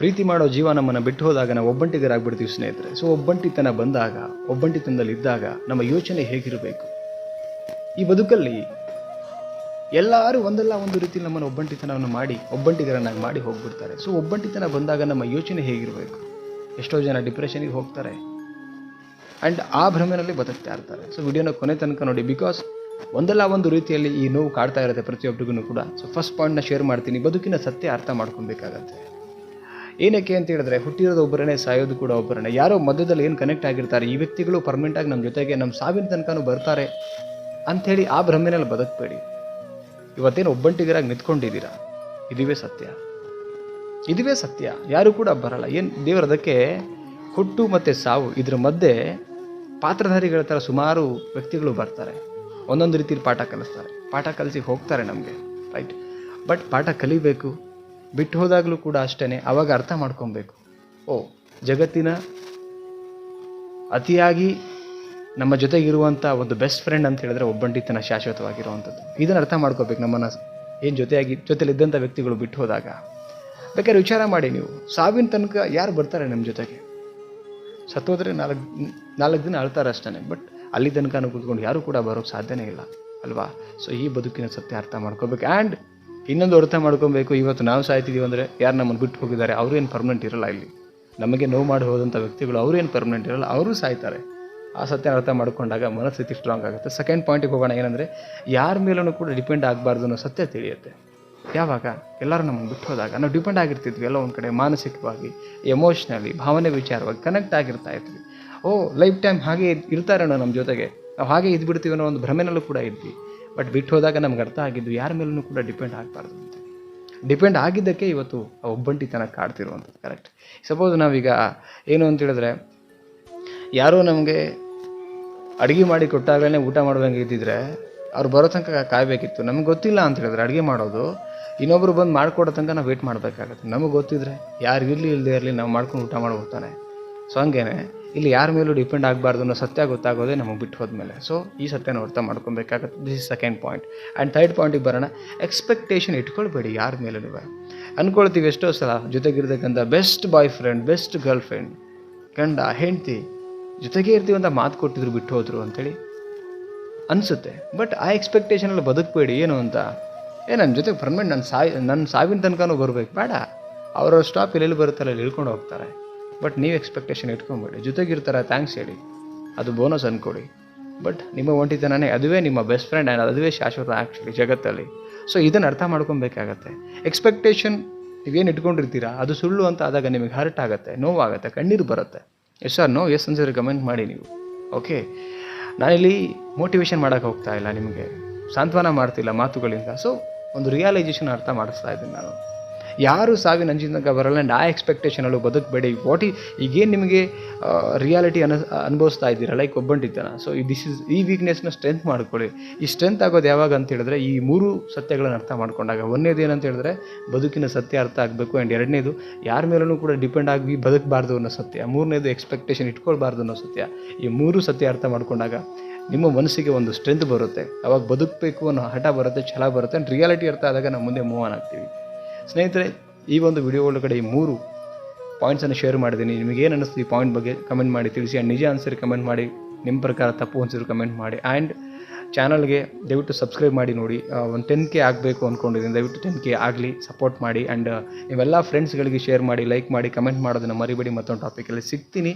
ಪ್ರೀತಿ ಮಾಡೋ ಜೀವ ನಮ್ಮನ್ನು ಬಿಟ್ಟು ಹೋದಾಗ ನಾವು ಒಬ್ಬಂಟಿಗರಾಗ್ಬಿಡ್ತೀವಿ ಸ್ನೇಹಿತರೆ. ಸೊ ಒಬ್ಬಂಟಿತನ ಬಂದಾಗ ಒಬ್ಬಂಟಿತನದಲ್ಲಿ ಇದ್ದಾಗ ನಮ್ಮ ಯೋಚನೆ ಹೇಗಿರಬೇಕು? ಈ ಬದುಕಲ್ಲಿ ಎಲ್ಲರೂ ಒಂದಲ್ಲ ಒಂದು ರೀತಿ ನಮ್ಮನ್ನು ಒಬ್ಬಂಟಿತನವನ್ನು ಮಾಡಿ, ಒಬ್ಬಂಟಿಗರನ್ನಾಗಿ ಮಾಡಿ ಹೋಗ್ಬಿಡ್ತಾರೆ. ಸೊ ಒಬ್ಬಂಟಿತನ ಬಂದಾಗ ನಮ್ಮ ಯೋಚನೆ ಹೇಗಿರಬೇಕು? ಎಷ್ಟೋ ಜನ ಡಿಪ್ರೆಷನಿಗೆ ಹೋಗ್ತಾರೆ. ಆ್ಯಂಡ್ ಆ ಭ್ರಮೆನಲ್ಲಿ ಬದುಕ್ತಾ ಇರ್ತಾರೆ. ಸೊ ವಿಡಿಯೋನ ಕೊನೆ ತನಕ ನೋಡಿ ಬಿಕಾಸ್ ಒಂದಲ್ಲ ಒಂದು ರೀತಿಯಲ್ಲಿ ಈ ನೋವು ಕಾಡ್ತಾ ಇರುತ್ತೆ ಪ್ರತಿಯೊಬ್ಬರಿಗೂ ಕೂಡ. ಸೊ ಫಸ್ಟ್ ಪಾಯಿಂಟ್ನ ಶೇರ್ ಮಾಡ್ತೀನಿ. ಬದುಕಿನ ಸತ್ಯ ಅರ್ಥ ಮಾಡ್ಕೊಬೇಕಾಗತ್ತೆ. ಏನಕ್ಕೆ ಅಂತ ಹೇಳಿದ್ರೆ ಹುಟ್ಟಿರೋದು ಒಬ್ಬರನ್ನೇ, ಸಾಯೋದು ಕೂಡ ಒಬ್ಬರನ್ನೇ. ಯಾರೋ ಮಧ್ಯದಲ್ಲಿ ಏನು ಕನೆಕ್ಟ್ ಆಗಿರ್ತಾರೆ, ಈ ವ್ಯಕ್ತಿಗಳು ಪರ್ಮನೆಂಟಾಗಿ ನಮ್ಮ ಜೊತೆಗೆ ನಮ್ಮ ಸಾವಿನ ತನಕನೂ ಬರ್ತಾರೆ ಅಂಥೇಳಿ ಆ ಭ್ರಮೆನಲ್ಲಿ ಬದುಕಬೇಡಿ. ಇವತ್ತೇನು ಒಬ್ಬಂಟಿಗರಾಗಿ ನಿಂತ್ಕೊಂಡಿದ್ದೀರಾ? ಇದುವೇ ಸತ್ಯ. ಇದುವೇ ಸತ್ಯ. ಯಾರು ಕೂಡ ಬರಲ್ಲ. ಏನು ದೇವರದಕ್ಕೆ ಹುಟ್ಟು ಮತ್ತು ಸಾವು, ಇದ್ರ ಮಧ್ಯೆ ಪಾತ್ರಧಾರಿಗಳ ಥರ ಸುಮಾರು ವ್ಯಕ್ತಿಗಳು ಬರ್ತಾರೆ. ಒಂದೊಂದು ರೀತಿಯಲ್ಲಿ ಪಾಠ ಕಲಿಸ್ತಾರೆ. ಪಾಠ ಕಲಿಸಿ ಹೋಗ್ತಾರೆ ನಮಗೆ. ರೈಟ್ ಬಟ್ ಪಾಠ ಕಲಿಬೇಕು. ಬಿಟ್ಟು ಹೋದಾಗಲೂ ಕೂಡ ಅಷ್ಟೇ ಅವಾಗ ಅರ್ಥ ಮಾಡ್ಕೊಬೇಕು. ಓ, ಜಗತ್ತಿನ ಅತಿಯಾಗಿ ನಮ್ಮ ಜೊತೆಗಿರುವಂಥ ಒಂದು ಬೆಸ್ಟ್ ಫ್ರೆಂಡ್ ಅಂತ ಹೇಳಿದ್ರೆ ಒಬ್ಬಂಟಿತನ ಶಾಶ್ವತವಾಗಿರುವಂಥದ್ದು. ಇದನ್ನು ಅರ್ಥ ಮಾಡ್ಕೋಬೇಕು ನಮ್ಮನ್ನು ಏನು ಜೊತೆಯಾಗಿ ಜೊತೆಲಿದ್ದಂಥ ವ್ಯಕ್ತಿಗಳು ಬಿಟ್ಟು ಹೋದಾಗ. ಬೇಕಾದ್ರೆ ವಿಚಾರ ಮಾಡಿ ನೀವು, ಸಾವಿನ ತನಕ ಯಾರು ಬರ್ತಾರೆ ನಮ್ಮ ಜೊತೆಗೆ? ಸತ್ತೋದ್ರೆ ನಾಲ್ಕು ನಾಲ್ಕು ದಿನ ಅಳ್ತಾರೆ ಅಷ್ಟೇ ಬಟ್ ಅಲ್ಲಿ ತನಕ ಕೂತ್ಕೊಂಡು ಯಾರೂ ಕೂಡ ಬರೋಕ್ಕೆ ಸಾಧ್ಯನೇ ಇಲ್ಲ, ಅಲ್ವಾ? ಸೊ ಈ ಬದುಕಿನ ಸತ್ಯ ಅರ್ಥ ಮಾಡ್ಕೋಬೇಕು. ಆ್ಯಂಡ್ ಇನ್ನೊಂದು ಅರ್ಥ ಮಾಡ್ಕೊಬೇಕು, ಇವತ್ತು ನಾವು ಸಾಯ್ತಿದ್ದೀವಿ ಅಂದರೆ ಯಾರು ನಮ್ಮನ್ನು ಬಿಟ್ಟು ಹೋಗಿದ್ದಾರೆ? ಅವ್ರೇನು ಪರ್ಮನೆಂಟ್ ಇರಲ್ಲ ಇಲ್ಲಿ. ನಮಗೆ ನೋವು ಮಾಡಿ ಹೋದಂಥ ವ್ಯಕ್ತಿಗಳು ಏನು ಪರ್ಮನೆಂಟ್ ಇರಲ್ಲ, ಅವರು ಸಾಯ್ತಾರೆ. ಆ ಸತ್ಯ ಅರ್ಥ ಮಾಡ್ಕೊಂಡಾಗ ಮನಸ್ಥಿತಿ ಸ್ಟ್ರಾಂಗ್ ಆಗುತ್ತೆ. ಸೆಕೆಂಡ್ ಪಾಯಿಂಟಿಗೆ ಹೋಗೋಣ, ಏನಂದರೆ ಯಾರ ಮೇಲೂ ಕೂಡ ಡಿಪೆಂಡ್ ಆಗಬಾರ್ದು ಅನ್ನೋ ಸತ್ಯ ತಿಳಿಯುತ್ತೆ. ಯಾವಾಗ? ಎಲ್ಲರೂ ನಮ್ಮನ್ನು ಬಿಟ್ಟು ಹೋದಾಗ. ನಾವು ಡಿಪೆಂಡ್ ಆಗಿರ್ತಿದ್ವಿ ಎಲ್ಲ ಒಂದು ಕಡೆ, ಮಾನಸಿಕವಾಗಿ ಎಮೋಷ್ನಲಿ ಭಾವನೆ ವಿಚಾರವಾಗಿ ಕನೆಕ್ಟ್ ಆಗಿರ್ತಾ ಇದ್ವಿ. ಓ ಲೈಫ್ ಟೈಮ್ ಹಾಗೆ ಇರ್ತಾರೆ ಇರ್ತಾರೇನೋ ನಮ್ಮ ಜೊತೆಗೆ. ನಾವು ಹಾಗೆ ಇದ್ಬಿಡ್ತೀವಿ ಅನ್ನೋ ಒಂದು ಭ್ರಮೆನಲ್ಲೂ ಕೂಡ ಇದ್ವಿ. ಬಟ್ ಬಿಟ್ಟು ಹೋದಾಗ ನಮ್ಗೆ ಅರ್ಥ ಆಗಿದ್ದು ಯಾರ ಮೇಲೂ ಕೂಡ ಡಿಪೆಂಡ್ ಆಗಬಾರ್ದು ಅಂತ. ಡಿಪೆಂಡ್ ಆಗಿದ್ದಕ್ಕೆ ಇವತ್ತು ಆ ಒಬ್ಬಂಟಿತನ ಕಾಡ್ತಿರುವಂಥದ್ದು ಕರೆಕ್ಟ್ ಸಪೋಸ್ ನಾವೀಗ ಏನು ಅಂತ ಹೇಳಿದ್ರೆ, ಯಾರೋ ನಮಗೆ ಅಡುಗೆ ಮಾಡಿ ಕೊಟ್ಟಾಗಲೇ ಊಟ ಮಾಡುವಂಗೆ ಇದ್ದಿದ್ರೆ, ಅವ್ರು ಬರೋ ತನಕ ಕಾಯಬೇಕಿತ್ತು. ನಮ್ಗೆ ಗೊತ್ತಿಲ್ಲ ಅಂತ ಹೇಳಿದ್ರೆ ಅಡುಗೆ ಮಾಡೋದು, ಇನ್ನೊಬ್ರು ಬಂದು ಮಾಡ್ಕೊಡೋ ತನಕ ನಾವು ವೇಟ್ ಮಾಡಬೇಕಾಗತ್ತೆ. ನಮಗೆ ಗೊತ್ತಿದ್ರೆ ಯಾರು ಇಲ್ಲದೇ ಇರಲಿ, ನಾವು ಮಾಡ್ಕೊಂಡು ಊಟ ಮಾಡಿ ಹೋಗ್ತಾನೆ ಸೊ ಹಂಗೇನೆ, ಇಲ್ಲಿ ಯಾರ ಮೇಲೂ ಡಿಪೆಂಡ್ ಆಗಬಾರ್ದು ಅನ್ನೋ ಸತ್ಯ ಗೊತ್ತಾಗೋದೇ ನಮಗೆ ಬಿಟ್ಟು ಹೋದ್ಮೇಲೆ. ಸೊ ಈ ಸತ್ಯನ ಅರ್ಥ ಮಾಡ್ಕೊಬೇಕಾಗತ್ತೆ. This is second point and third ಪಾಯಿಂಟಿಗೆ ಬರೋಣ. ಎಕ್ಸ್ಪೆಕ್ಟೇಷನ್ ಇಟ್ಕೊಳ್ಬೇಡಿ ಯಾರ ಮೇಲೂ ಅಂದ್ಕೊಳ್ತೀವಿ ಎಷ್ಟೋ ಸಲ ಜೊತೆಗಿರ್ತಕ್ಕಂಥ best boyfriend best girlfriend ಗಂಡ, ಹೆಂಡ್ತಿ, ಜೊತೆಗೆ ಇರ್ತೀವಿ ಅಂತ ಮಾತು ಕೊಟ್ಟಿದ್ರು ಬಿಟ್ಟು ಹೋದ್ರು ಅಂತೇಳಿ ಅನಿಸುತ್ತೆ. ಬಟ್ ಆ ಎಕ್ಸ್ಪೆಕ್ಟೇಷನಲ್ಲಿ ಬದುಕಬೇಡಿ. ಏನು ಅಂತ? ಏ ನನ್ನ ಜೊತೆ ಪರ್ಮನೆಂಟ್ ನನ್ನ ಸಾಯಿ ನನ್ನ ಸಾವಿನ ತನಕನೂ ಬರಬೇಕು. ಬೇಡ. ಅವರವ್ರ ಸ್ಟಾಪ್ ಎಲ್ಲೆಲ್ಲಿ ಬರುತ್ತಲ್ಲ ಅಲ್ಲಿ ಇಳ್ಕೊಂಡು ಹೋಗ್ತಾರೆ. ಬಟ್ ನೀವು ಎಕ್ಸ್ಪೆಕ್ಟೇಷನ್ ಇಟ್ಕೊಂಬೇಡಿ. ಜೊತೆಗಿರ್ತಾರೆ ಥ್ಯಾಂಕ್ಸ್ ಹೇಳಿ. ಅದು ಬೋನಸ್ ಅಂದ್ಕೊಡಿ ಬಟ್ ನಿಮ್ಮ ಒಂಟಿತನನೇ, ಅದುವೇ ನಿಮ್ಮ ಬೆಸ್ಟ್ ಫ್ರೆಂಡ್ ಆ್ಯಂಡ್ ಅದುವೇ ಶಾಶ್ವತ ಆ್ಯಕ್ಚುಲಿ ಜಗತ್ತಲ್ಲಿ. ಸೊ ಇದನ್ನು ಅರ್ಥ ಮಾಡ್ಕೊಬೇಕಾಗತ್ತೆ. ಎಕ್ಸ್ಪೆಕ್ಟೇಷನ್ ನೀವೇನು ಇಟ್ಕೊಂಡಿರ್ತೀರಾ, ಅದು ಸುಳ್ಳು ಅಂತ ಆದಾಗ ನಿಮಗೆ ಹರ್ಟ್ ಆಗುತ್ತೆ, ನೋವಾಗುತ್ತೆ, ಕಣ್ಣೀರು ಬರುತ್ತೆ. ಎಸ್ ಆರ್ ನೋ ಎಸ್ ಅನ್ಸಿದ್ರೆ ಕಮೆಂಟ್ ಮಾಡಿ ನೀವು. ಓಕೆ ನಾನಿಲ್ಲಿ ಮೋಟಿವೇಶನ್ ಮಾಡೋಕೆ ಹೋಗ್ತಾ ಇಲ್ಲ ನಿಮಗೆ. ಸಾಂತ್ವನ ಮಾಡ್ತಿಲ್ಲ ಮಾತುಗಳಿಂದ. ಸೊ ಒಂದು ರಿಯಲೈಸೇಷನ್ ಅರ್ಥ ಮಾಡಿಸ್ತಾ ಇದ್ದೀನಿ ನಾನು. ಯಾರು ಸಾವಿನ ಅಂಜಿದಾಗ ಬರಲ್ಲ ಆ್ಯಂಡ್ ಆ ಎಕ್ಸ್ಪೆಕ್ಟೇಷನಲ್ಲೂ ಬದುಕಬೇಡಿ. ವಾಟ್ ಈ ಈಗೇನು ನಿಮಗೆ ರಿಯಾಲಿಟಿ ಅನ, ಅನುಭವಿಸ್ತಾ ಇದ್ದೀರಾ? ಲೈಕ್ ಒಬ್ಬಂಟಿದ್ದಾನ ಸೊ ಈ ದಿಸ್ ಇಸ್ ಈ ವೀಕ್ನೆಸ್ನ ಸ್ಟ್ರೆಂತ್ ಮಾಡ್ಕೊಳ್ಳಿ. ಈ ಸ್ಟ್ರೆಂತ್ ಆಗೋದು ಯಾವಾಗ ಅಂತ ಹೇಳಿದ್ರೆ, ಈ ಮೂರು ಸತ್ಯಗಳನ್ನು ಅರ್ಥ ಮಾಡ್ಕೊಂಡಾಗ. ಒಂದನೇದು ಏನಂತ ಹೇಳಿದ್ರೆ, ಬದುಕಿನ ಸತ್ಯ ಅರ್ಥ ಆಗಬೇಕು ಆ್ಯಂಡ್ ಎರಡನೇದು, ಯಾರ ಮೇಲೂ ಕೂಡ ಡಿಪೆಂಡ್ ಆಗಿ ಬದುಕಬಾರ್ದು ಅನ್ನೋ ಸತ್ಯ. ಮೂರನೇದು ಎಕ್ಸ್ಪೆಕ್ಟೇಷನ್ ಇಟ್ಕೊಳ್ಬಾರ್ದು ಅನ್ನೋ ಸತ್ಯ. ಈ ಮೂರು ಸತ್ಯ ಅರ್ಥ ಮಾಡ್ಕೊಂಡಾಗ ನಿಮ್ಮ ಮನಸ್ಸಿಗೆ ಒಂದು ಸ್ಟ್ರೆಂತ್ ಬರುತ್ತೆ. ಅವಾಗ ಬದುಕಬೇಕು ಅನ್ನೋ ಹಠ ಬರುತ್ತೆ, ಛಲ ಬರುತ್ತೆ ಆ್ಯಂಡ್ ರಿಯಾಲಿಟಿ ಅರ್ಥ ಆದಾಗ ನಾವು ಮುಂದೆ ಮೂವ್ ಆನ್ ಆಗ್ತೀವಿ. ಸ್ನೇಹಿತರೆ, ಈ ಒಂದು ವಿಡಿಯೋ ಒಳಗಡೆ ಈ ಮೂರು ಪಾಯಿಂಟ್ಸನ್ನು ಶೇರ್ ಮಾಡಿದ್ದೀನಿ. ನಿಮಗೆ ಏನು ಅನ್ನಿಸ್ತು ಈ ಪಾಯಿಂಟ್ ಬಗ್ಗೆ ಕಮೆಂಟ್ ಮಾಡಿ, ತಿಳಿಸಿ. ಆ್ಯಂಡ್ ನಿಜ ಆನ್ಸರ್ ಕಮೆಂಟ್ ಮಾಡಿ ನಿಮ್ಮ ಪ್ರಕಾರ ತಪ್ಪು ಅನ್ಸಿದ್ರು ಕಮೆಂಟ್ ಮಾಡಿ. ಆ್ಯಂಡ್ ಚಾನಲ್ಗೆ ದಯವಿಟ್ಟು ಸಬ್ಸ್ಕ್ರೈಬ್ ಮಾಡಿ ನೋಡಿ. ಒಂದು ಟೆನ್ ಕೆ ಆಗಬೇಕು ಅಂದ್ಕೊಂಡಿದ್ದೀನಿ ದಯವಿಟ್ಟು ಟೆನ್ ಕೆ ಆಗಲಿ ಸಪೋರ್ಟ್ ಮಾಡಿ. ಆ್ಯಂಡ್ ನೀವೆಲ್ಲ ಫ್ರೆಂಡ್ಸ್ಗಳಿಗೆ ಶೇರ್ ಮಾಡಿ ಲೈಕ್ ಮಾಡಿ ಕಮೆಂಟ್ ಮಾಡೋದನ್ನು ಮರಿಬೇಡಿ. ಮತ್ತೊಂದು ಟಾಪಿಕಲ್ಲಿ ಸಿಗ್ತೀನಿ.